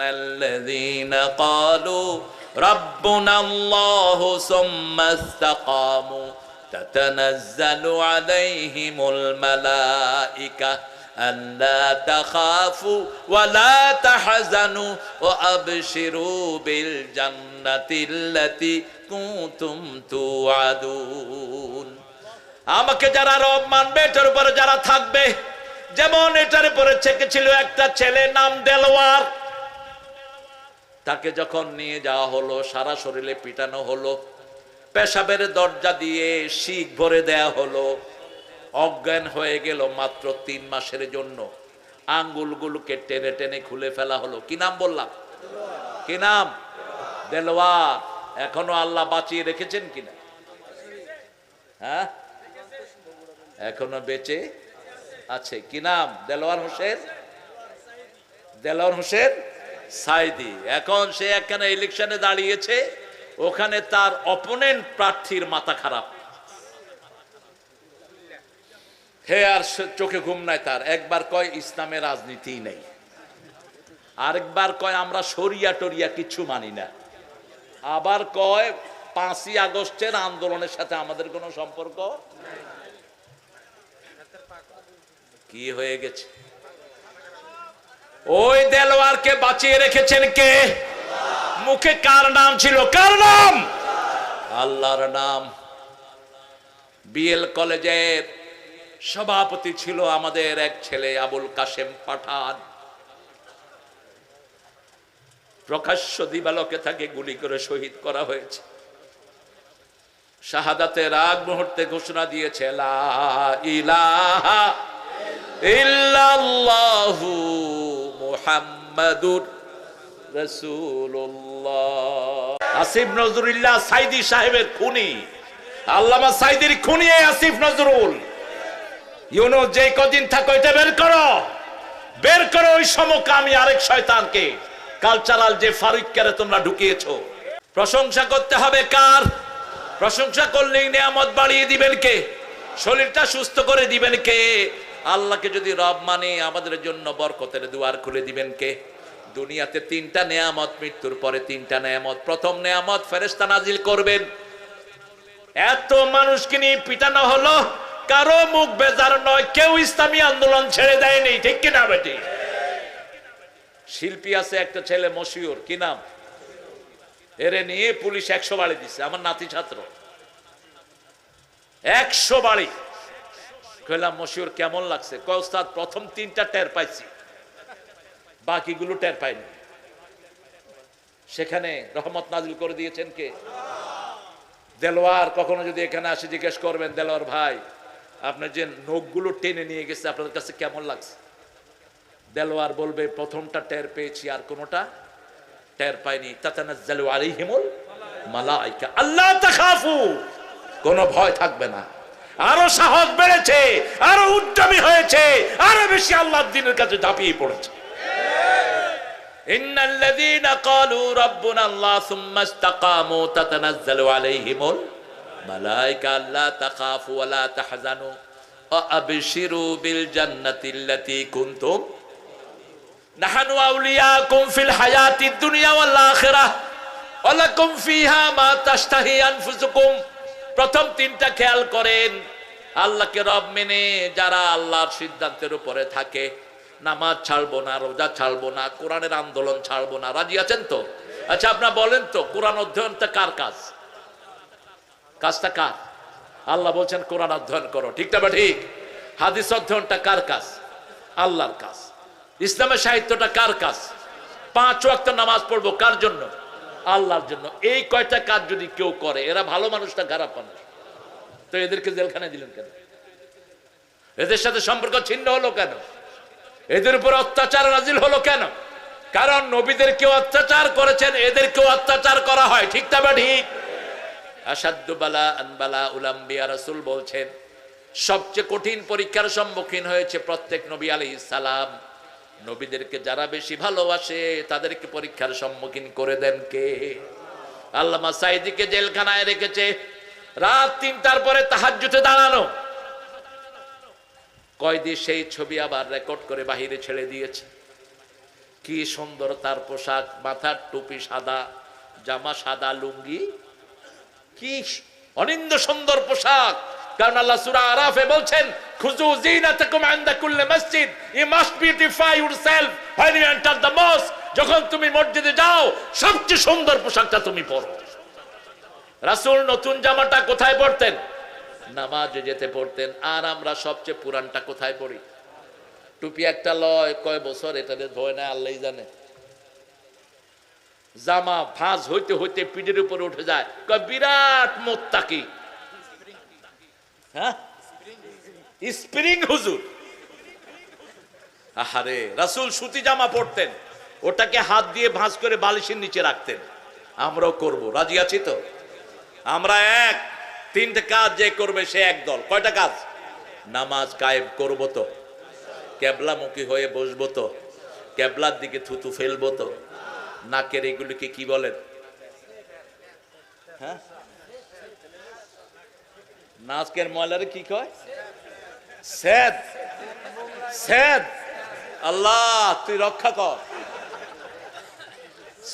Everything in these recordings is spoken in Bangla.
الذين قالوا ربنا الله ثم استقاموا تتنزل عليهم الملائكة ألا تخافوا ولا تحزنوا وأبشروا بالجنة التي كنتم توعدون আমাকে যারা রব মানবে এটার উপরে যারা থাকবে যেমন এটার উপরে ছিল একটা ছেলে নাম দেলোয়ার তাকে যখন নিয়ে যাওয়া হলো, সারা শরীরে পিটানো হলো, পেশাবের দরজা দিয়ে শিখ ভরে দেয়া হলো, অজ্ঞান হয়ে গেল মাত্র তিন মাসের জন্য। আঙ্গুলগুলোকে টেনে টেনে খুলে ফেলা হলো। কি নাম বললাম? কি নাম? দেলোয়ার। এখনও আল্লাহ বাঁচিয়ে রেখেছেন কিনা? হ্যাঁ? এখনও বেঁচে আছে। কি নাম? দেলোয়ার হোসেন? দেলোয়ার হোসেন? সাইদি, এখন সে একখানে ইলেকশনে দাঁড়িয়েছে, ওখানে তার অপোনেন্ট প্রার্থীর মাথা খারাপ। হে আর চোখে ঘুম নাই তার, একবার কয় ইসলামের রাজনীতি নেই, আরেকবার কয় আমরা সরিয়া টরিয়া কিছু মানি না, আবার কয় পাঁচই আগস্টের আন্দোলনের সাথে আমাদের কোনো সম্পর্ক? কি হয়ে গেছে? ওই দেলোয়ারকে বাঁচিয়ে রেখেছেন কে? মুখে কার নাম ছিল? কার নাম? আল্লাহর নাম। বিএল কলেজের সভাপতি ছিল আমাদের এক ছেলে আবুল কাশেম পাঠান। প্রকাশ্য দিবালকে তাকে গুলি করে শহীদ করা হয়েছে। শাহাদাতের আগ মুহূর্তে ঘোষণা দিয়েছে, লা ইলাহা ইল্লাল্লাহু মুহাম্মাদুর রাসূলুল্লাহ। আসিফ নজরুল্লাহ সাইদি সাহেবের খুনি। আল্লামা সাইদির খুনি আসিফ নজরুল। ইউনো যে কদিন থাকো এটা বের করো। বের করো ওই সমকামী আরেক শয়তানকে। কালচারাল যে ফারুককে তোমরা ঢুকিয়েছো। প্রশংসা করতে হবে কার? প্রশংসা করলেই নিয়ামত বাড়িয়ে দিবেন কে? শরীরটা সুস্থ করে দিবেন কে? আল্লাহকে যদি রব মানে আমাদের জন্য বরকতের দুয়ার খুলে দিবেন কে? দুনিয়াতে তিনটা নেয়ামত, মৃত্যুর পরে তিনটা নেয়ামত, প্রথম নেয়ামত ফেরেস্তা নাজিল করবেন। এত মানুষকে নিয়ে পিটানো হলো, কারও মুখ বেজার নয়, কেউ ইসলামী আন্দোলন ছেড়ে দেয়নি, ঠিক কিনা বেটি? শিল্পী আছে একটা ছেলে, মশিউর, কি নাম? এরে নিয়ে পুলিশ একশো বাড়ি দিছে, আমার নাতি ছাত্র। একশো বাড়ি। কইলাম, মশিউর, কেমন লাগছে? কয় কস্তাদ প্রথম তিনটা টের পাইছি। বাকিগুলো টের পাইনি। সেখানে রহমত নাজিল করে দিয়েছেন কে? দেলোয়ার, কখনো যদি এখানে আসে জিজ্ঞেস করবেন, দেলোয়ার ভাই, আপনার যে নখগুলো টেনে নিয়ে গেছে, আপনাদের কাছে কেমন লাগছে? দেলোয়ার বলবে, প্রথমটা টের পেয়েছি, আর কোনোটা টের পাইনি। তাতানাজ্জালু আলাইহিমুল মালাইকা। আল্লাহ কোনো ভয় থাকবে না। আরো সাহস বেড়েছে আরো উদ্যমী হয়েছে আরো বেশি আল্লাহর দিনের কাছে ঝাঁপিয়ে পড়েছে إن الذين قالوا ربنا الله ثم استقاموا تتنزل عليهم الملائكة لا تخافوا ولا تحزنوا وأبشروا بالجنة التي كنتم نحن أولياءكم في الحياة الدنيا والآخرة ولكم فيها ما تشتهي أنفسكم প্রথম তিনটা খেয়াল করেন, আল্লাহকে রব মেনে যারা আল্লাহর সিদ্ধান্তের উপরে থাকে, নামাজ ছাড়বো না, রোজা ছাড়বো না, কোরআনের আন্দোলন ছাড়বো না, রাজি আছেন তো? আচ্ছা আপনার বলেন তো, কোরআন অধ্যয়নটা কার কাজ? কাজটা কার? আল্লাহ বলছেন, কোরআন অধ্যয়ন করো ঠিকটা বা ঠিক? হাদিস অধ্যয়নটা কার কাজ? আল্লাহর কাজ। ইসলামের সাহিত্যটা কার কাজ? পাঁচ ওয়াক্ত নামাজ পড়ব কার জন্য? আল্লাহর জন্য। এই কয়টা কাজ যদি কেউ করে, এরা ভালো মানুষটা খারাপ মানুষ? তো এদেরকে জেলখানায় দিলেন কেন? এদের সাথে সম্পর্ক ছিন্ন হলো কেন? এদের উপর অত্যাচার নাজিল হলো কেন? কারণ নবীদের কেউ অত্যাচার করেছেন, এদেরকেও অত্যাচার করা হয়, ঠিক তা বা ঠিক? আসাদ্দু বালা আনবালা উলাম্বিয়া রাসূল বলছেন, সবচেয়ে কঠিন পরীক্ষার সম্মুখীন হয়েছে প্রত্যেক নবী আলাইহিস সালাম নবীদেরকে যারা বেশি ভালোবাসে, তাদেরকে পরীক্ষার সম্মুখীন করে দেন কে? আল্লামা সাইদিকে জেলখানায় রেখেছে, রাত তিনটার পরে তাহাজ্জুদে দাঁড়ানো। কয়দি সেই ছবি আবার রেকর্ড করে বাহিরে ছেড়ে দিয়েছে। কি সুন্দর তার পোশাক, মাথার টুপি সাদা, জামা সাদা, লুঙ্গি। কি অনিন্দ সুন্দর পোশাক! কারণ আল্লাহ সূরা আরাফে বলছেন খুজু জিনাতাকুম ইনদা কুল্লি মসজিদ you must beautify yourself when you enter the mosque. যখন তুমি মসজিদে যাও, সবচেয়ে সুন্দর পোশাকটা তুমি পরো। রাসূল, নতুন জামাটা কোথায় পরতেন? নামাজে যেতে পড়তেন আর আমরা সবচেয়ে পুরানটা কোথায় পড়ি টুপি একটা লয়, কয় বছর এটাতে ধোয় না আল্লাহই জানে। জামা ভাঁজ হইতে হইতে পিঠের উপরে উঠে যায়। কয় বিরাট মোত্তাকি। হ্যাঁ স্প্রিং হুজুর। আহারে, রাসূল সুতি জামা পরতেন। ওটাকে হাত দিয়ে ভাঁজ করে বালিশের নিচে রাখতেন। আমরাও করব। রাজি আছি তো? আমরা এক, তিনটে কাজ যে করবে সে এক দল। কয়টা কাজ? নামাজ কায়েম করব তো। ক্যাবলামুখী হয়ে বসবো তো। ক্যাবলার দিকে থুতু ফেলব তো। নাকের এগুলিকে কি বলেন? হ্যাঁ? নাচকের ময়লারে কি কয়? আল্লাহ, তুই রক্ষা কর।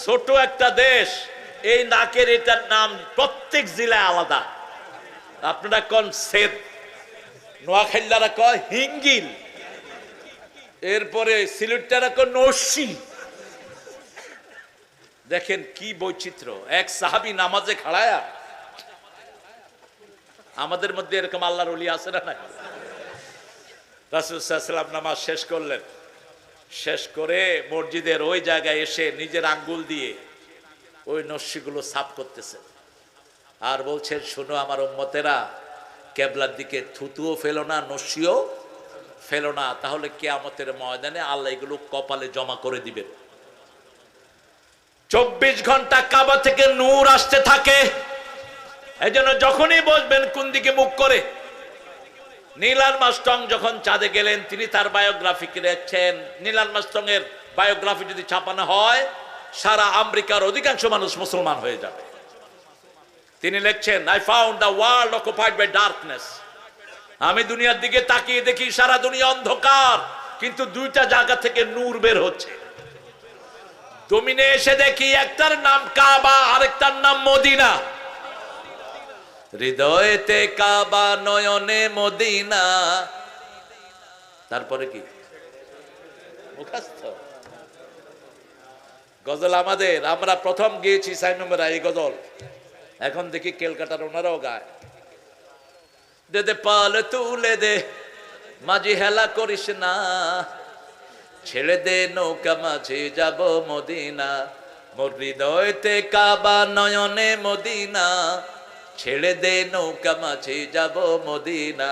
ছোট একটা দেশ, এই নাকের এটার নাম প্রত্যেক জেলায় আলাদা। আপনারা কন সেদ নোয়াখাইলারা কয় হিঙ্গিল। এরপরে সিলেটটারা কয় নস্যি দেখেন কি বৈচিত্র্য। এক সাহাবি নামাজে খাড়ায়া আমাদের মধ্যে এরকম আল্লাহর অলি আছে না নাই? রাসুসাল্লাম নামাজ শেষ করলেন। শেষ করে মসজিদের ওই জায়গায় এসে নিজের আঙ্গুল দিয়ে ওই নস্যিগুলো সাফ করতেছে। আর বলছেন, শোনো আমার উম্মতেরা, কেবলার দিকে থুতুও ফেলো না, নস্যিও ফেলো না। তাহলে কেয়ামতের ময়দানে আল্লাহ এগুলো কপালে জমা করে দিবেন। চব্বিশ ঘণ্টা কাবা থেকে নূর আসতে থাকে। এই জন্য যখনই বসবেন কোন দিকে মুখ করে নীলাল মাস্টং যখন চাঁদে গেলেন, তিনি তার বায়োগ্রাফি নীলাল মাস্টং এর বায়োগ্রাফি যদি ছাপানো হয়, সারা আমেরিকার অধিকাংশ মানুষ মুসলমান হয়ে যাবে। তিনি লিখছেন I found the world occupied by darkness আমি দুনিয়ার দিকে তাকিয়ে দেখি, সারা দুনিয়া অন্ধকার, কিন্তু দুইটা জায়গা থেকে নূর বের হচ্ছে। জমিনে এসে দেখি, একটার নাম কাবা, আরেকটার নাম মদিনা। হৃদয়েতে কাবা নয়নে মদিনা। তারপরে কি? মুখাস্থ। গজল আমাদের, আমরা প্রথম গিয়েছি সাই নম্বরা এই গজল। এখন দেখি কেলকাটার ওনারাও গায়। দে দে পাল তুলে দে, মাঝি হেলা করিস না। ছেড়ে দে নৌকা মাঝে যাব মদিনা। মোর হৃদয়তে কাবা নয়নে মদিনা। ছেড়ে দে নৌকা মাঝে যাব মদিনা।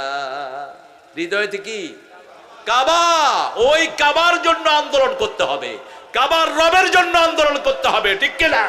হৃদয়তে কি? কাবা! ওই কাবার জন্য আন্দোলন করতে হবে। কাবার রবের জন্য আন্দোলন করতে হবে, ঠিক কিনা?